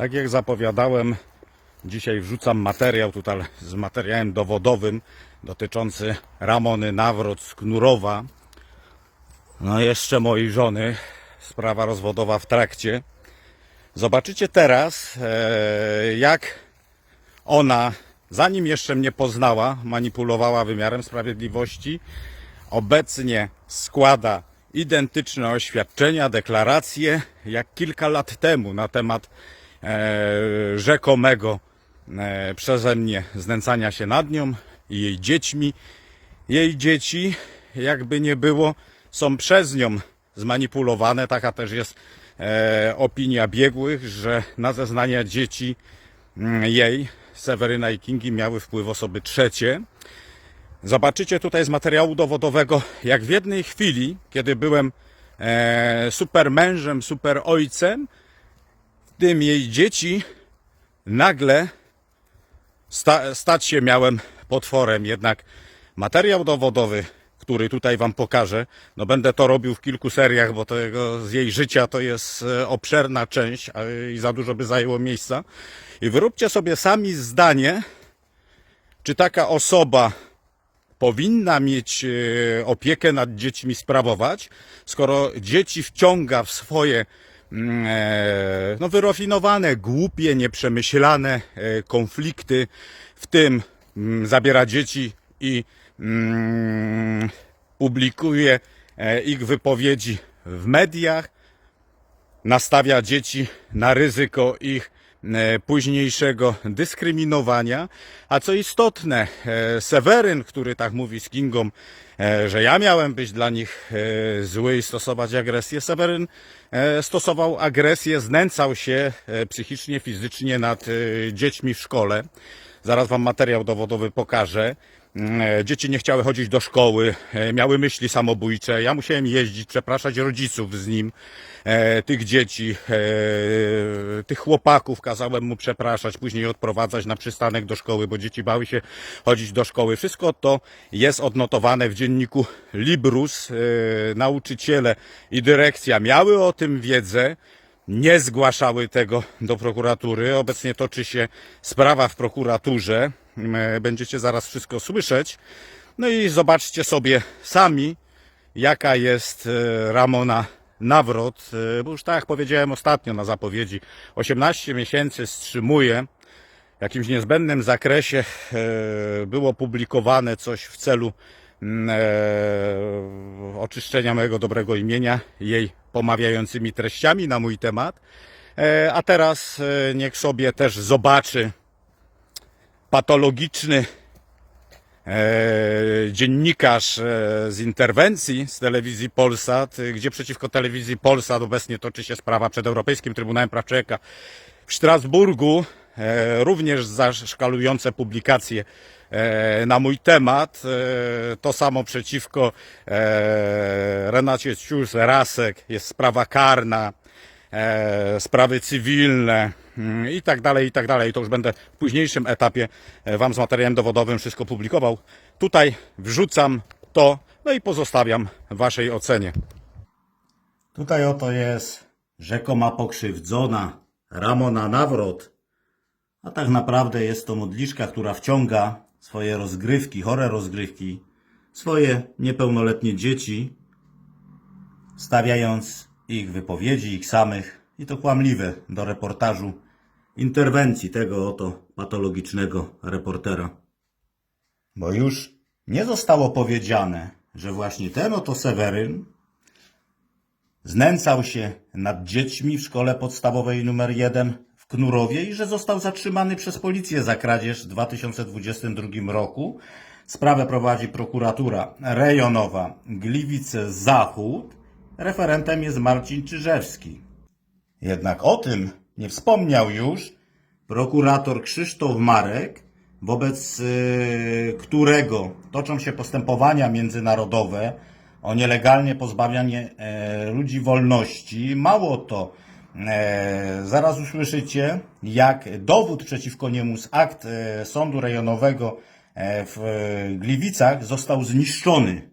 Tak jak zapowiadałem, dzisiaj wrzucam materiał tutaj z materiałem dowodowym dotyczący Ramony Nawrot z Knurowa. No jeszcze mojej żony, sprawa rozwodowa w trakcie. Zobaczycie teraz, e, jak ona, zanim jeszcze mnie poznała, manipulowała wymiarem sprawiedliwości, obecnie składa identyczne oświadczenia, deklaracje, jak kilka lat temu na temat rzekomego e, przeze mnie znęcania się nad nią i jej dziećmi. Jej dzieci, jakby nie było, są przez nią zmanipulowane. Taka też jest e, opinia biegłych, że na zeznania dzieci mm, jej, Seweryna i Kingi, miały wpływ osoby trzecie. Zobaczycie tutaj z materiału dowodowego, jak w jednej chwili, kiedy byłem e, super mężem, super ojcem, tym jej dzieci, nagle sta, stać się miałem potworem. Jednak materiał dowodowy, który tutaj Wam pokażę, no będę to robił w kilku seriach, bo tego z jej życia to jest e, obszerna część i za dużo by zajęło miejsca. I wyróbcie sobie sami zdanie, czy taka osoba powinna mieć e, opiekę nad dziećmi sprawować, skoro dzieci wciąga w swoje no, wyrafinowane, głupie, nieprzemyślane e, konflikty, w tym mm, zabiera dzieci i mm, publikuje e, ich wypowiedzi w mediach, nastawia dzieci na ryzyko ich e, późniejszego dyskryminowania. A co istotne, e, Seweryn, który tak mówi z Kingą, e, że ja miałem być dla nich e, zły i stosować agresję, Seweryn e, stosował agresję, znęcał się e, psychicznie, fizycznie nad e, dziećmi w szkole. Zaraz wam materiał dowodowy pokażę. Mm, e, Dzieci nie chciały chodzić do szkoły, e, miały myśli samobójcze. Ja musiałem jeździć, przepraszać rodziców z nim, e, tych dzieci, e, tych chłopaków. Kazałem mu przepraszać, później odprowadzać na przystanek do szkoły, bo dzieci bały się chodzić do szkoły. Wszystko to jest odnotowane w dzienniku Librus. E, Nauczyciele i dyrekcja miały o tym wiedzę nie zgłaszały tego do prokuratury. Obecnie toczy się sprawa w prokuraturze. M, Będziecie zaraz wszystko słyszeć. No i zobaczcie sobie sami, jaka jest e, Ramona Nawrot, e, bo już tak jak powiedziałem ostatnio na zapowiedzi, 18 miesięcy wstrzymuje. W jakimś niezbędnym zakresie e, było publikowane coś w celu mm, e, oczyszczenia mojego dobrego imienia jej pomawiającymi treściami na mój temat. E, A teraz e, niech sobie też zobaczy patologiczny dziennikarz e, z interwencji z telewizji Polsat, e, gdzie przeciwko telewizji Polsat obecnie toczy się sprawa przed Europejskim Trybunałem Praw Człowieka w Strasburgu, e, również za szkalujące publikacje e, na mój temat. E, To samo przeciwko e, Renacie Cius-Rasek, jest sprawa karna, e, sprawy cywilne i tak dalej, i tak dalej. To już będę w późniejszym etapie e, Wam z materiałem dowodowym wszystko publikował. Tutaj wrzucam to, no i pozostawiam Waszej ocenie. Tutaj oto jest rzekoma pokrzywdzona Ramona Nawrot, a tak naprawdę jest to modliszka, która wciąga swoje rozgrywki, chore rozgrywki, swoje niepełnoletnie dzieci, stawiając ich wypowiedzi, ich samych, i to kłamliwe, do reportażu interwencji tego oto patologicznego reportera. Bo już nie zostało powiedziane, że właśnie ten oto Seweryn znęcał się nad dziećmi w szkole podstawowej numer 1 w Knurowie i że został zatrzymany przez policję za kradzież w 2022 roku. Sprawę prowadzi prokuratura rejonowa Gliwice Zachód. Referentem jest Marcin Czyżewski. Jednak o tym nie wspomniał już prokurator Krzysztof Marek, wobec y, którego toczą się postępowania międzynarodowe o nielegalnie pozbawianie e, ludzi wolności. Mało to, e, zaraz usłyszycie, jak dowód przeciwko niemu z akt e, sądu rejonowego w Gliwicach został zniszczony.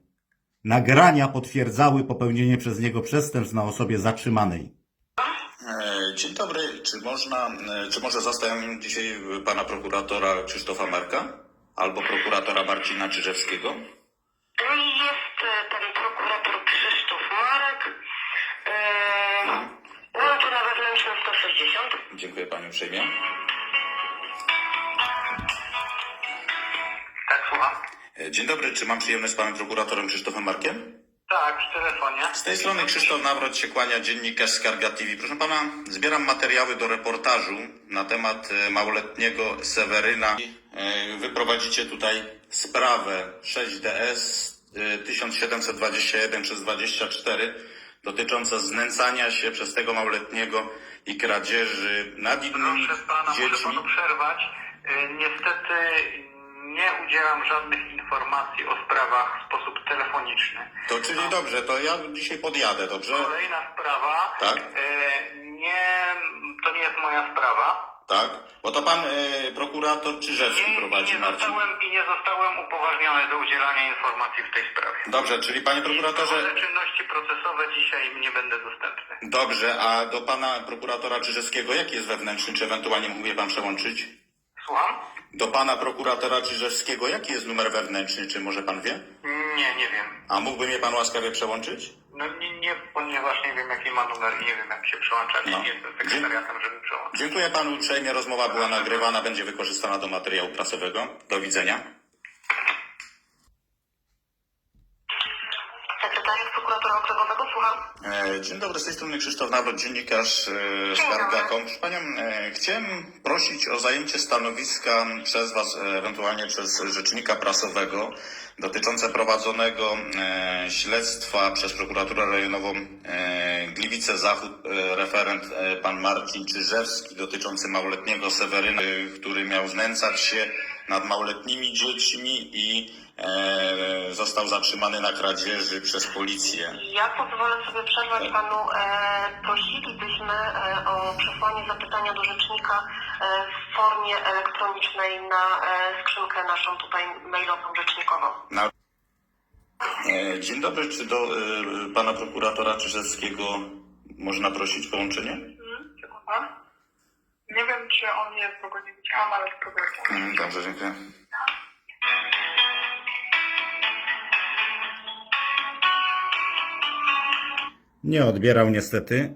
Nagrania potwierdzały popełnienie przez niego przestępstw na osobie zatrzymanej. E, Dzień dobry. Czy można, e, czy może zastałem dzisiaj pana prokuratora Krzysztofa Marka albo prokuratora Marcina Czyżewskiego? Jest e, pan prokurator Krzysztof Marek. E, Łączna wewnętrzna 160. Dziękuję panu uprzejmie. Tak, słucham. Dzień dobry. Czy mam przyjemność z panem prokuratorem Krzysztofem Markiem? Tak, w telefonie. Z tej strony Krzysztof Nawrot się kłania, dziennikarz Skarga TV. Proszę pana, zbieram materiały do reportażu na temat e, małoletniego Seweryna. E, Wyprowadzicie tutaj sprawę 6DS e, 1721 przez 24 dotycząca znęcania się przez tego małoletniego i kradzieży nad innymi Proszę pana, muszę dziećmi. panu przerwać. E, Niestety nie udzielam żadnych informacji o sprawach w sposób telefoniczny. To czyli dobrze, to ja dzisiaj podjadę, dobrze? Kolejna sprawa. Tak. E, Nie, to nie jest moja sprawa. Tak? Bo to pan e, prokurator Czyżewski Nie, prowadzi, nie Marcin. zostałem i nie zostałem upoważniony do udzielania informacji w tej sprawie. Dobrze, czyli panie prokuratorze, Prowadzę czynności procesowe dzisiaj nie będę dostępny. dobrze, a do pana prokuratora Czyżewskiego jaki jest wewnętrzny, czy ewentualnie mógłby pan przełączyć? Słucham? Do pana prokuratora Czyżewskiego jaki jest numer wewnętrzny, czy może pan wie? Nie, nie wiem. A mógłby mnie pan łaskawie przełączyć? No nie, nie, ponieważ nie wiem jaki ma numer i nie wiem jak się przełącza. Nie No. jestem sekretariatem, żeby przełączyć. Dziękuję panu uprzejmie, rozmowa była nagrywana, będzie wykorzystana do materiału prasowego. Do widzenia. Okręgowego, słucham. E, Dzień dobry, z tej strony Krzysztof Nawrot, dziennikarz e, Skarga.com. Proszę Panią, e, chciałem prosić o zajęcie stanowiska przez Was, ewentualnie przez rzecznika prasowego, dotyczące prowadzonego śledztwa przez prokuraturę rejonową Gliwice Zachód, referent pan Marcin Czyżewski, dotyczący małoletniego Seweryna, który miał znęcać się nad małoletnimi dziećmi i e, został zatrzymany na kradzieży przez policję. Ja pozwolę sobie przerwać panu. E, prosilibyśmy e, o przesłanie zapytania do rzecznika e, w formie elektronicznej na e, skrzynkę naszą tutaj mailową rzecznikową. Na... E, Dzień dobry, czy do e, pana prokuratora Czyżewskiego można prosić połączenie? Sekunda. Nie wiem, czy on jest, bo go nie widziałam, ale spróbuję. Mm, Dobrze, dziękuję. Nie odbierał niestety.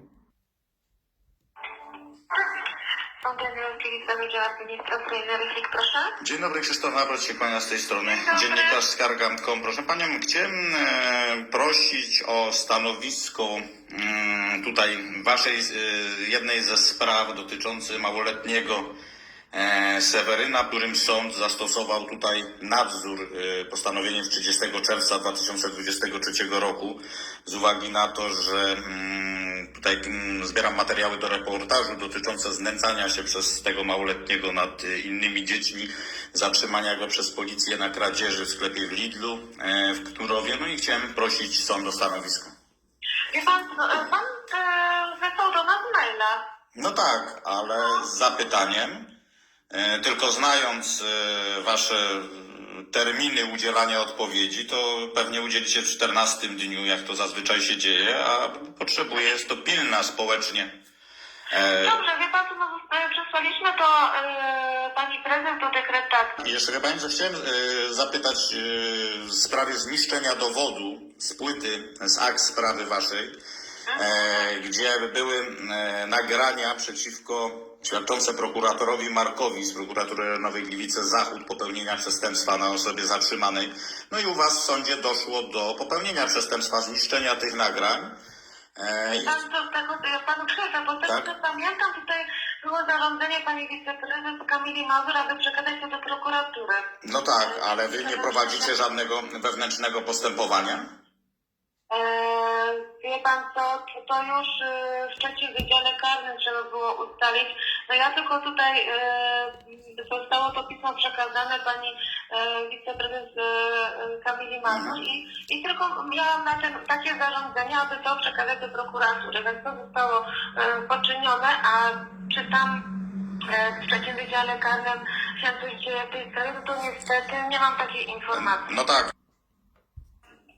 Administracyjny Rychlik, proszę. Dzień dobry, Krzysztof Nawrot się kłania z tej strony. Dziennikarz Skarga.com. Proszę panią, chciałem e, prosić o stanowisko mm, tutaj waszej e, jednej ze spraw dotyczącej małoletniego Seweryna, którym sąd zastosował tutaj nadzór e, postanowieniem z 30 czerwca 2023 roku z uwagi na to, że mm, tutaj mm, zbieram materiały do reportażu dotyczące znęcania się przez tego małoletniego nad e, innymi dziećmi, zatrzymania go przez policję na kradzieży w sklepie w Lidlu e, w Knurowie. No i chciałem prosić sąd o stanowisko. Wie pan, e, pan e, wysłał do nas maila. No tak, ale z zapytaniem, e, tylko znając e, wasze e, terminy udzielania odpowiedzi, to pewnie udzielicie w 14 dniu, jak to zazwyczaj się dzieje, a potrzebuję, jest to pilna społecznie. E, Dobrze, wie pan, co no, e, przesłaliśmy to e, pani prezes do dekretacji. Jeszcze chyba że chciałem e, zapytać e, w sprawie zniszczenia dowodu z płyty, z akt sprawy waszej, e, gdzie były e, nagrania przeciwko świadczące prokuratorowi Markowi z prokuratury Nowej Gliwice Zachód popełnienia przestępstwa na osobie zatrzymanej. No i u was w sądzie doszło do popełnienia przestępstwa, zniszczenia tych nagrań. E, i- Pan co z tego, ja panu przerwę, bo z tego Tak. co pamiętam, tutaj było zarządzenie pani wiceprezes Kamili Mazur, aby przekazać to do prokuratury. no tak, ale wy nie prowadzicie żadnego wewnętrznego postępowania? Eee, wie pan co, to, to już e, w trzecim wydziale karnym trzeba było ustalić. No ja tylko tutaj e, zostało to pismo przekazane pani e, wiceprezes e, e, Kamili Mazur i, i tylko miałam na tym takie zarządzenie, aby to przekazać do prokuratury, więc to zostało e, poczynione, a czy tam e, w trzecim wydziale karnym się coś dzieje w tej sprawie, to niestety nie mam takiej informacji. No tak.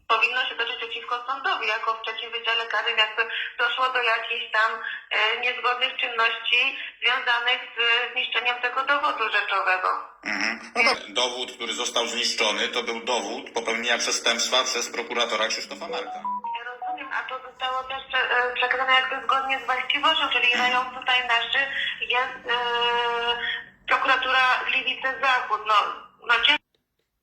Powinno się toczyć przeciwko sądowi, jako w trzecim wydziale karnym jakby doszło do jakichś tam e, niezgodnych czynności związanych z zniszczeniem tego dowodu rzeczowego. Mhm. No. Dowód, który został zniszczony, to był dowód popełnienia przestępstwa przez prokuratora Krzysztofa Marka. Ja rozumiem, a to zostało też prze, e, przekazane jakby zgodnie z właściwością, czyli rejon tutaj nasz jest e, prokuratura Gliwice Zachód. No, no ciężko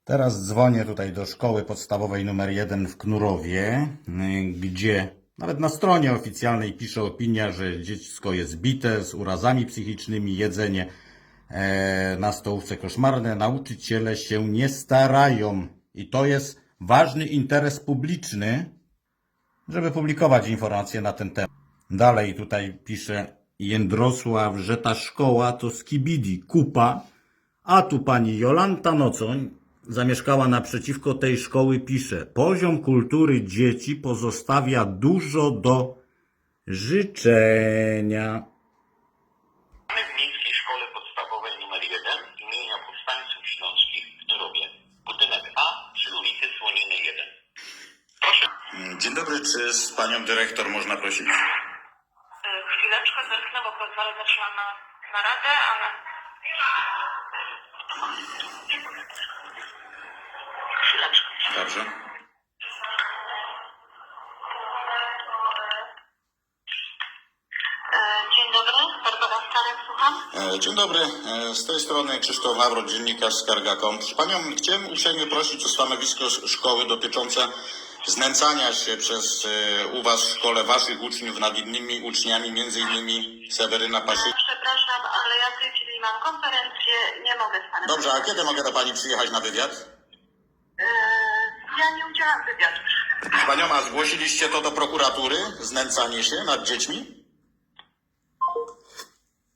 Teraz dzwonię tutaj do szkoły podstawowej numer 1 w Knurowie, y, gdzie nawet na stronie oficjalnej pisze opinia, że dziecko jest bite z urazami psychicznymi, jedzenie e, na stołówce koszmarne, nauczyciele się nie starają. I to jest ważny interes publiczny, żeby publikować informacje na ten temat. Dalej tutaj pisze Jędrosław, że ta szkoła to skibidi, kupa, a tu pani Jolanta Nocoń zamieszkała naprzeciwko tej szkoły, pisze Poziom kultury dzieci pozostawia dużo do życzenia. Mamy w Miejskiej Szkole Podstawowej nr 1 imienia Powstańców Śląskich w Knurowie. Budynek A przy ulicy Słoniny 1. Proszę. Dzień dobry, czy z panią dyrektor można prosić? Chwileczkę zerknę, bo pozwolę zaczęłam na, na radę, ale... Chwileczkę. Dobrze. E, Dzień dobry, Barbara Starek, słucham. E, Dzień dobry, E, z tej strony Krzysztof Nawrot, dziennikarz Skarga.com. Panią, chciałem uprzejmie prosić o stanowisko sz- szkoły dotyczące znęcania się przez u Was w szkole Waszych uczniów nad innymi uczniami, między innymi Seweryna Paszyk. Przepraszam, ale ja w tej chwili mam konferencję, nie mogę z panem. Dobrze, a kiedy mogę do Pani przyjechać na wywiad? Panią, a zgłosiliście to do prokuratury? Znęcanie się nad dziećmi?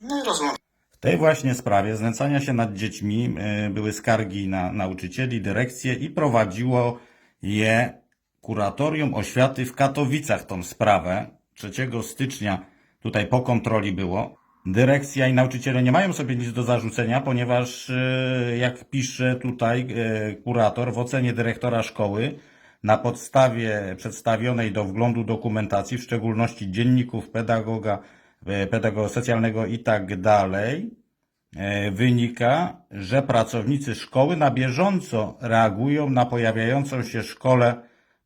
No i rozumiem. W tej właśnie sprawie znęcania się nad dziećmi y, były skargi na nauczycieli, dyrekcję i prowadziło je kuratorium oświaty w Katowicach tą sprawę. 3 stycznia tutaj po kontroli było. Dyrekcja i nauczyciele nie mają sobie nic do zarzucenia, ponieważ y, jak pisze tutaj y, kurator w ocenie dyrektora szkoły, na podstawie przedstawionej do wglądu dokumentacji, w szczególności dzienników pedagoga, e, pedagoga socjalnego i tak dalej, e, wynika, że pracownicy szkoły na bieżąco reagują na pojawiającą się w szkole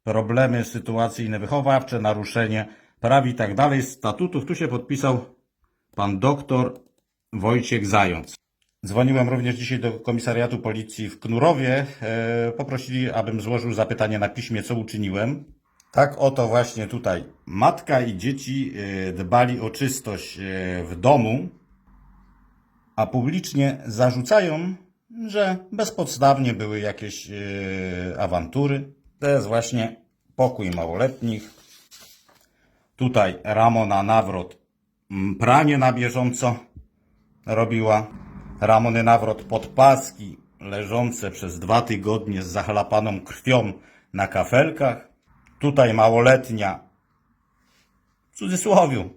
problemy sytuacyjne wychowawcze, naruszenie praw i tak dalej, statutów. Tu się podpisał pan doktor Wojciech Zając. Dzwoniłem również dzisiaj do komisariatu policji w Knurowie. E, poprosili, abym złożył zapytanie na piśmie, co uczyniłem. Tak oto właśnie tutaj matka i dzieci e, dbali o czystość e, w domu, a publicznie zarzucają, że bezpodstawnie były jakieś awantury. To jest właśnie pokój małoletnich. Tutaj Ramona Nawrot pranie na bieżąco robiła. Ramony Nawrot podpaski leżące przez dwa tygodnie z zachlapaną krwią na kafelkach. Tutaj małoletnia, w cudzysłowiu,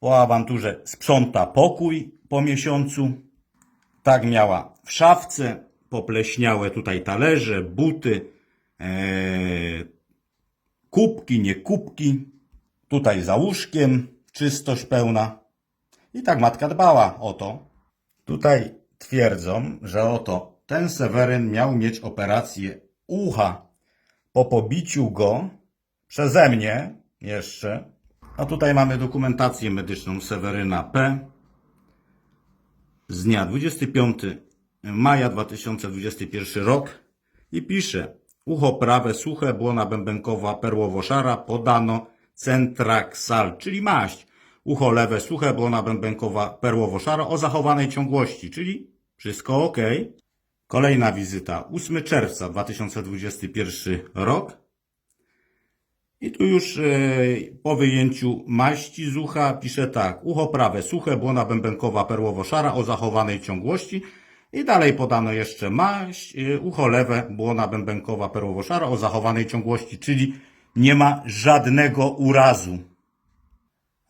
po awanturze sprząta pokój po miesiącu. Tak miała w szafce, popleśniałe tutaj talerze, buty, e, kubki, nie kubki. Tutaj za łóżkiem czystość pełna. I tak matka dbała o to. Tutaj twierdzą, że oto ten Seweryn miał mieć operację ucha po pobiciu go przeze mnie jeszcze. A tutaj mamy dokumentację medyczną Seweryna P. z dnia 25 maja 2021 rok i pisze ucho prawe suche, błona bębenkowa perłowo-szara, podano centraksal, czyli maść. Ucho lewe suche, błona bębenkowa perłowo-szara o zachowanej ciągłości, czyli wszystko ok. Kolejna wizyta 8 czerwca 2021 rok. I tu już e, po wyjęciu maści z ucha pisze tak. Ucho prawe suche, błona bębenkowa perłowo-szara o zachowanej ciągłości. I dalej podano jeszcze maść, e, ucho lewe, błona bębenkowa perłowo-szara o zachowanej ciągłości, czyli nie ma żadnego urazu.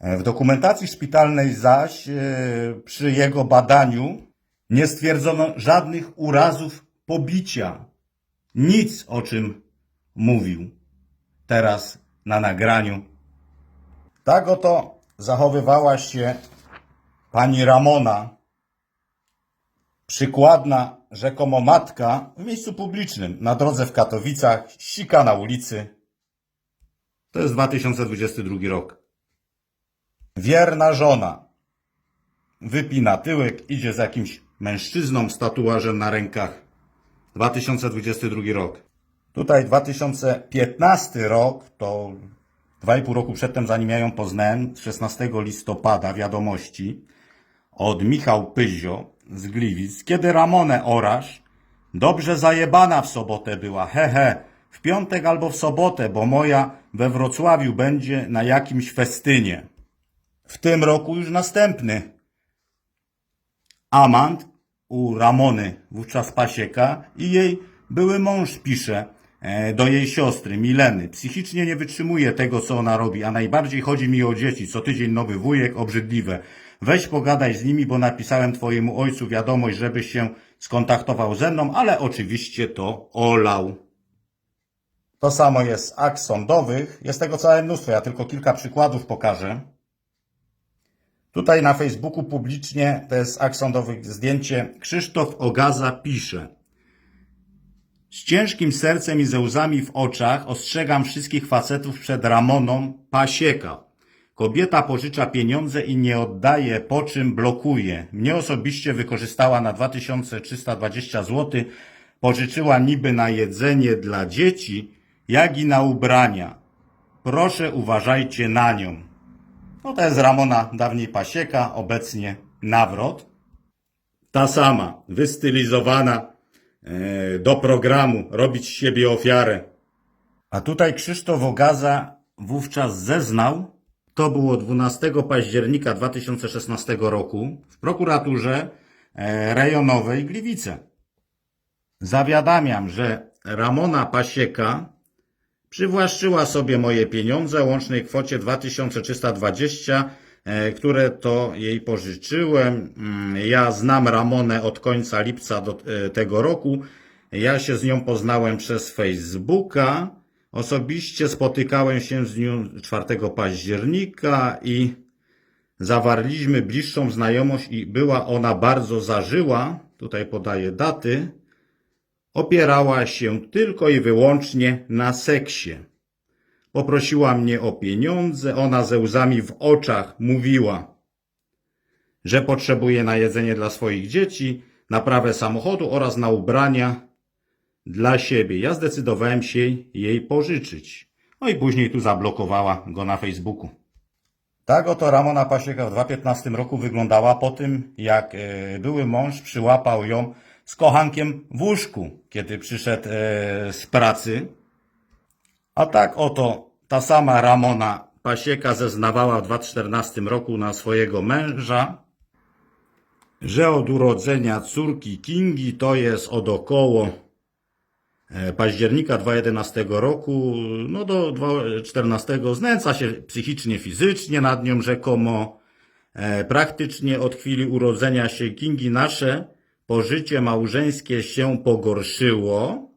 E, W dokumentacji szpitalnej zaś e, przy jego badaniu nie stwierdzono żadnych urazów pobicia. Nic o czym mówił. teraz na nagraniu. Tak oto zachowywała się pani Ramona, przykładna rzekomo matka w miejscu publicznym, na drodze w Katowicach, sika na ulicy. To jest 2022 rok. Wierna żona wypina tyłek, idzie z jakimś mężczyzną z tatuażem na rękach. 2022 rok. Tutaj 2015 rok, to dwa i pół roku przedtem, zanim ja ją poznałem, 16 listopada, wiadomości od Michał Pyzio z Gliwic, kiedy Ramonę Orasz dobrze zajebana w sobotę była, he he, w piątek albo w sobotę, bo moja we Wrocławiu będzie na jakimś festynie. W tym roku już następny. Amant u Ramony, wówczas Pasieka, i jej były mąż pisze e, do jej siostry Mileny. Psychicznie nie wytrzymuje tego, co ona robi, a najbardziej chodzi mi o dzieci. Co tydzień nowy wujek, obrzydliwe. Weź pogadaj z nimi, bo napisałem twojemu ojcu wiadomość, żebyś się skontaktował ze mną, ale oczywiście to olał. To samo jest z sądowych. Jest tego całe mnóstwo. Ja tylko kilka przykładów pokażę. Tutaj na Facebooku publicznie, to jest akt sądowych zdjęcie, Krzysztof Ogaza pisze. Z ciężkim sercem i ze łzami w oczach ostrzegam wszystkich facetów przed Ramoną Pasieka. Kobieta pożycza pieniądze i nie oddaje, po czym blokuje. Mnie osobiście wykorzystała na 2320 zł, pożyczyła niby na jedzenie dla dzieci, jak i na ubrania. Proszę uważajcie na nią. No to jest Ramona, dawniej Pasieka, obecnie Nawrot. Ta sama, wystylizowana e, do programu, robić z siebie ofiarę. A tutaj Krzysztof Ogaza wówczas zeznał, to było 12 października 2016 roku w prokuraturze e, rejonowej Gliwice. Zawiadamiam, że Ramona Pasieka przywłaszczyła sobie moje pieniądze o łącznej kwocie 2320, e, które to jej pożyczyłem. Mm, Ja znam Ramonę od końca lipca do e, tego roku. Ja się z nią poznałem przez Facebooka. Osobiście spotykałem się z nią 4 października i zawarliśmy bliższą znajomość i była ona bardzo zażyła. Tutaj podaję daty opierała się tylko i wyłącznie na seksie. Poprosiła mnie o pieniądze, ona ze łzami w oczach mówiła, że potrzebuje na jedzenie dla swoich dzieci, naprawę samochodu oraz na ubrania dla siebie. Ja zdecydowałem się jej pożyczyć. No i później tu zablokowała go na Facebooku. Tak oto Ramona Pasieka w 2015 roku wyglądała po tym, jak e, były mąż przyłapał ją z kochankiem w łóżku, kiedy przyszedł e, z pracy. A tak oto ta sama Ramona Pasieka zeznawała w 2014 roku na swojego męża, że od urodzenia córki Kingi, to jest od około e, października 2011 roku, no do 2014 znęca się psychicznie, fizycznie nad nią rzekomo. E, Praktycznie od chwili urodzenia się Kingi nasze pożycie małżeńskie się pogorszyło.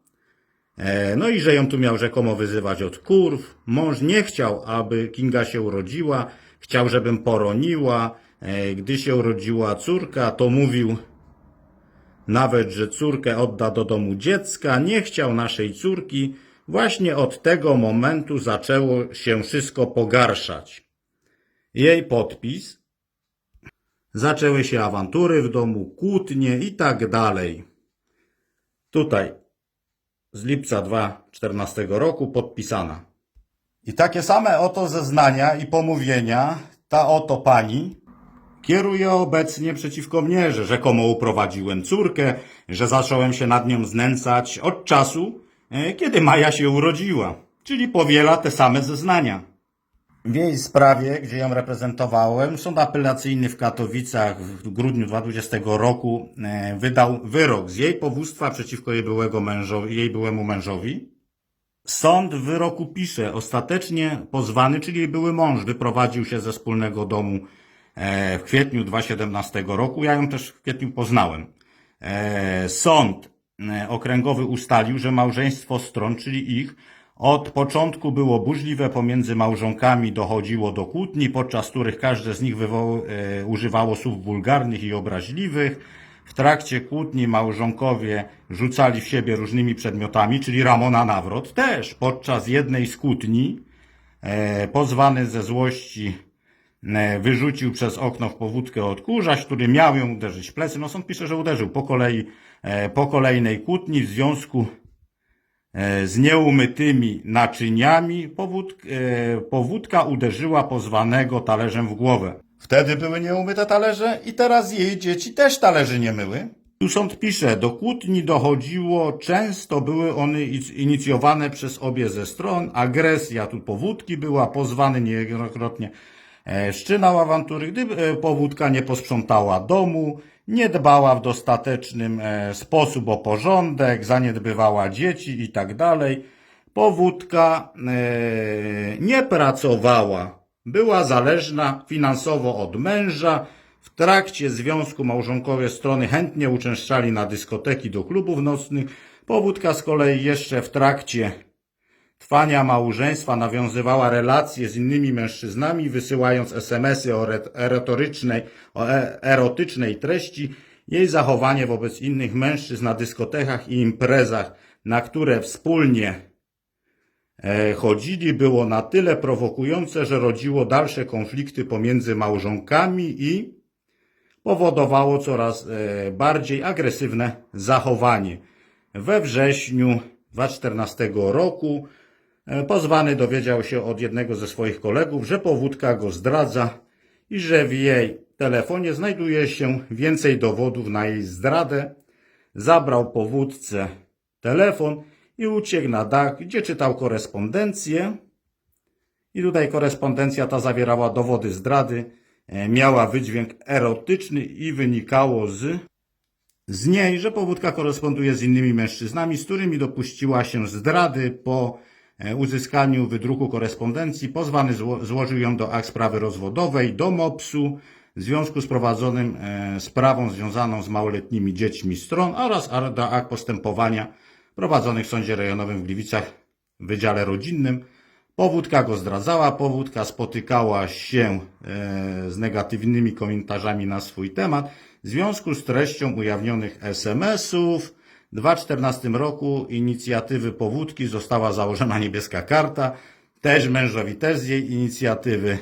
E, No i że ją tu miał rzekomo wyzywać od kurw. Mąż nie chciał, aby Kinga się urodziła. Chciał, żebym poroniła. E, Gdy się urodziła córka, to mówił nawet, że córkę odda do domu dziecka. Nie chciał naszej córki. Właśnie od tego momentu zaczęło się wszystko pogarszać. Jej podpis Zaczęły się awantury w domu, kłótnie i tak dalej. Tutaj z lipca 2014 roku podpisana. I takie same oto zeznania i pomówienia ta oto pani kieruje obecnie przeciwko mnie, że rzekomo uprowadziłem córkę, że zacząłem się nad nią znęcać od czasu, e, kiedy Maja się urodziła. Czyli powiela te same zeznania. W jej sprawie, gdzie ją reprezentowałem, sąd apelacyjny w Katowicach w grudniu 2020 roku e, wydał wyrok z jej powództwa przeciwko jej, byłego mężowi, jej byłemu mężowi. Sąd w wyroku pisze, ostatecznie pozwany, czyli jej były mąż, wyprowadził się ze wspólnego domu e, w kwietniu 2017 roku. Ja ją też w kwietniu poznałem. E, Sąd okręgowy ustalił, że małżeństwo stron, czyli ich, Od początku było burzliwe pomiędzy małżonkami, dochodziło do kłótni, podczas których każde z nich e, używało słów wulgarnych i obraźliwych. W trakcie kłótni małżonkowie rzucali w siebie różnymi przedmiotami, czyli Ramona Nawrot też podczas jednej z kłótni, e, pozwany ze złości e, wyrzucił przez okno w powódkę odkurzacz, który miał ją uderzyć w plecy. No sąd pisze, że uderzył po kolei, e, po kolejnej kłótni w związku z nieumytymi naczyniami powód, e, powódka uderzyła pozwanego talerzem w głowę. Wtedy były nieumyte talerze i teraz jej dzieci też talerzy nie myły. Tu sąd pisze, do kłótni dochodziło, często były one ic- inicjowane przez obie ze stron, agresja tu powódki była, pozwany niejednokrotnie e, wszczynał awantury, gdy e, powódka nie posprzątała domu, nie dbała w dostatecznym e, sposób o porządek, zaniedbywała dzieci i tak dalej. Powódka e, nie pracowała, była zależna finansowo od męża. W trakcie związku małżonkowie strony chętnie uczęszczali na dyskoteki do klubów nocnych. Powódka z kolei jeszcze w trakcie trwania małżeństwa nawiązywała relacje z innymi mężczyznami, wysyłając SMS-y o re- erotorycznej, o e- erotycznej treści. Jej zachowanie wobec innych mężczyzn na dyskotekach i imprezach, na które wspólnie e, chodzili, było na tyle prowokujące, że rodziło dalsze konflikty pomiędzy małżonkami i powodowało coraz e, bardziej agresywne zachowanie. We wrześniu 2014 roku pozwany dowiedział się od jednego ze swoich kolegów, że powódka go zdradza i że w jej telefonie znajduje się więcej dowodów na jej zdradę. Zabrał powódce telefon i uciekł na dach, gdzie czytał korespondencję. I tutaj korespondencja ta zawierała dowody zdrady, e, miała wydźwięk erotyczny i wynikało z, z niej, że powódka koresponduje z innymi mężczyznami, z którymi dopuściła się zdrady po e, uzyskaniu wydruku korespondencji. Pozwany zło, złożył ją do akt sprawy rozwodowej, do MOPS-u w związku z prowadzonym e, sprawą związaną z małoletnimi dziećmi stron oraz do akt postępowania prowadzonych w Sądzie Rejonowym w Gliwicach w Wydziale Rodzinnym. Powódka go zdradzała, powódka spotykała się e, z negatywnymi komentarzami na swój temat w związku z treścią ujawnionych SMS-ów. W 2014 roku inicjatywy powódki została założona niebieska karta, też mężowi też z jej inicjatywy.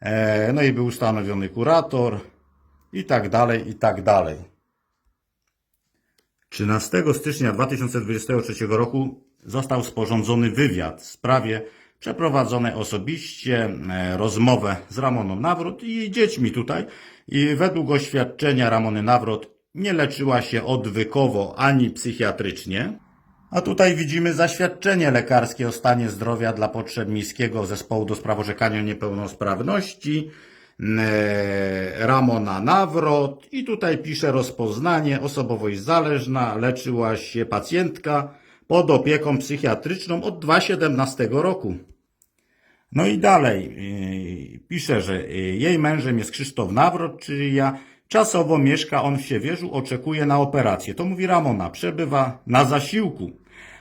E, no i był ustanowiony kurator i tak dalej, i tak dalej. 13 stycznia 2023 roku został sporządzony wywiad w sprawie przeprowadzonej osobiście e, rozmowę z Ramoną Nawrot i jej dziećmi tutaj. I według oświadczenia Ramony Nawrot nie leczyła się odwykowo ani psychiatrycznie. A tutaj widzimy zaświadczenie lekarskie o stanie zdrowia dla potrzeb Miejskiego Zespołu do Spraw Orzekania Niepełnosprawności. e, Ramona Nawrot i tutaj pisze rozpoznanie, osobowość zależna, leczyła się pacjentka pod opieką psychiatryczną od 2017 roku. No i dalej yy, pisze, że yy, jej mężem jest Krzysztof Nawrot, czyli ja. Czasowo mieszka on w Siewierzu, oczekuje na operację. To mówi Ramona, przebywa na zasiłku.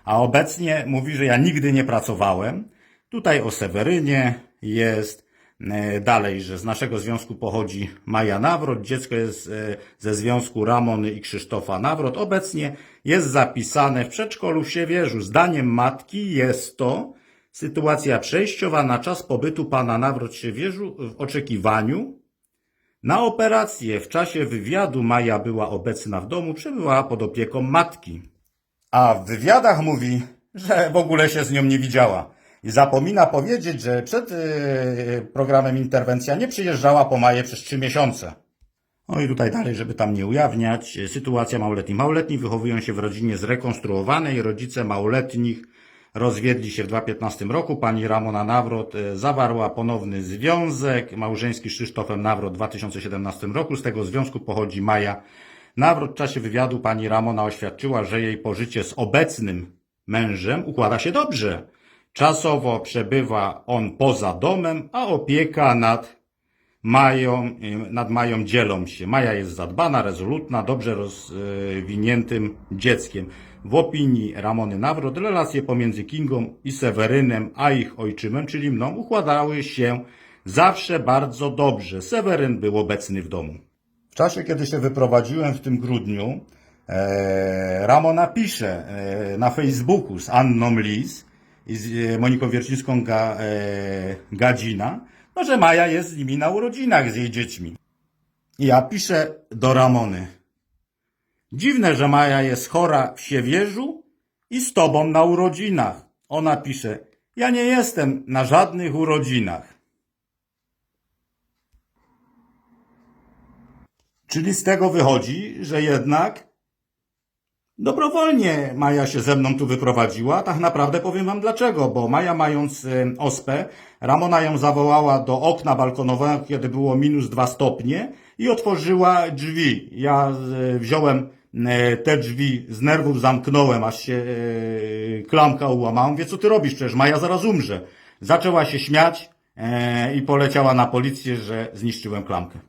A obecnie mówi, że ja nigdy nie pracowałem. Tutaj o Sewerynie jest e, dalej, że z naszego związku pochodzi Maja Nawrot. Dziecko jest e, ze związku Ramony i Krzysztofa Nawrot. Obecnie jest zapisane w przedszkolu w Siewierzu. Zdaniem matki jest to sytuacja przejściowa na czas pobytu pana Nawrot w Siewierzu w oczekiwaniu na operację. W czasie wywiadu Maja była obecna w domu, przebywała pod opieką matki. A w wywiadach mówi, że w ogóle się z nią nie widziała. I zapomina powiedzieć, że przed yy, programem Interwencja nie przyjeżdżała po Maję przez trzy miesiące. No i tutaj dalej, żeby tam nie ujawniać, sytuacja małoletnich. Małoletni wychowują się w rodzinie zrekonstruowanej. Rodzice małoletnich rozwiedli się w 2015 roku. Pani Ramona Nawrot yy, zawarła ponowny związek małżeński z Krzysztofem Nawrot w 2017 roku. Z tego związku pochodzi Maja Nawrot w czasie wywiadu pani Ramona oświadczyła, że jej pożycie z obecnym mężem układa się dobrze. Czasowo przebywa on poza domem, a opieka nad Mają, y, nad Mają dzielą się. Maja jest zadbana, rezolutna, dobrze rozwiniętym dzieckiem. W opinii Ramony Nawrot relacje pomiędzy Kingą i Sewerynem, a ich ojczymem, czyli mną, układały się zawsze bardzo dobrze. Seweryn był obecny w domu. W czasie, kiedy się wyprowadziłem w tym grudniu, e, Ramona pisze e, na Facebooku z Anną Lis i z e, Moniką Wiercińską Ga, Gadzina, no, że Maja jest z nimi na urodzinach z jej dziećmi. I ja piszę do Ramony. Dziwne, że Maja jest chora w Siewierzu i z tobą na urodzinach. Ona pisze, ja nie jestem na żadnych urodzinach. Czyli z tego wychodzi, że jednak dobrowolnie Maja się ze mną tu wyprowadziła. Tak naprawdę powiem wam dlaczego, bo Maja mając ospę, Ramona ją zawołała do okna balkonowego, kiedy było minus dwa stopnie i otworzyła drzwi. Ja e, wziąłem te drzwi, z nerwów zamknąłem, aż się e, klamka ułamała. Mówię, co ty robisz? Przecież Maja zaraz umrze. Zaczęła się śmiać e, i poleciała na policję, że zniszczyłem klamkę.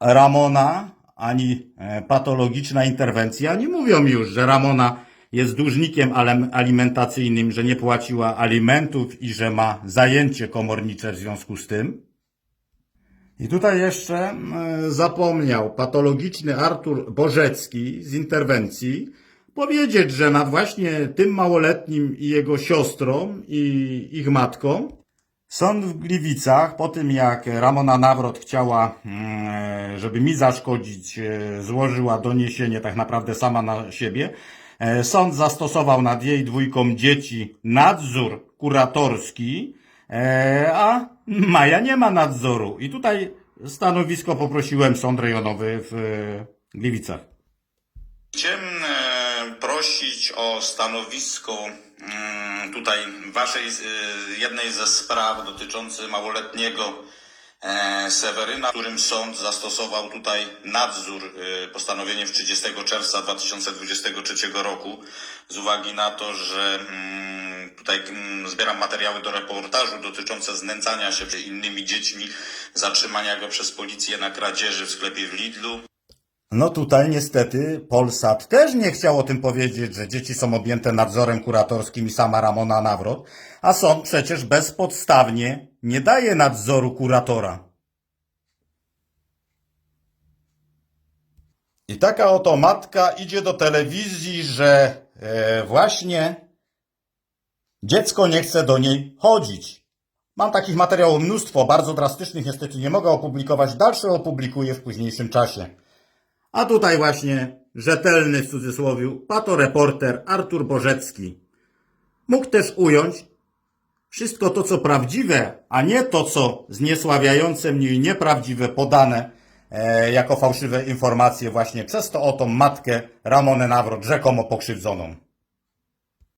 Ramona, ani e, patologiczna interwencja nie mówią już, że Ramona jest dłużnikiem alimentacyjnym, że nie płaciła alimentów i że ma zajęcie komornicze w związku z tym. I tutaj jeszcze e, zapomniał patologiczny Artur Bożecki z interwencji powiedzieć, że nad właśnie tym małoletnim i jego siostrą i ich matką Sąd w Gliwicach, po tym jak Ramona Nawrot chciała, mm, żeby mi zaszkodzić, e, złożyła doniesienie tak naprawdę sama na siebie, e, sąd zastosował nad jej dwójką dzieci nadzór kuratorski, a Maja nie ma nadzoru. I tutaj stanowisko poprosiłem sąd rejonowy w e, Gliwicach. Chciałem e, prosić o stanowisko mm, tutaj waszej e, jednej ze spraw dotyczącej małoletniego Seweryna, w którym sąd zastosował tutaj nadzór e, postanowieniem z 30 czerwca 2023 roku z uwagi na to, że mm, tutaj mm, zbieram materiały do reportażu dotyczące znęcania się innymi dziećmi, zatrzymania go przez policję na kradzieży w sklepie w Lidlu. No tutaj niestety Polsat też nie chciał o tym powiedzieć, że dzieci są objęte nadzorem kuratorskim i sama Ramona Nawrot, a sąd przecież bezpodstawnie nie daje nadzoru kuratora. I taka oto matka idzie do telewizji, że e, właśnie dziecko nie chce do niej chodzić. Mam takich materiałów mnóstwo, bardzo drastycznych, niestety nie mogę opublikować, dalsze opublikuję w późniejszym czasie. A tutaj właśnie rzetelny w cudzysłowie patoreporter Artur Bożecki mógł też ująć wszystko to, co prawdziwe, a nie to, co zniesławiające mnie i nieprawdziwe podane e, jako fałszywe informacje właśnie przez to oto matkę Ramonę Nawrot, rzekomo pokrzywdzoną.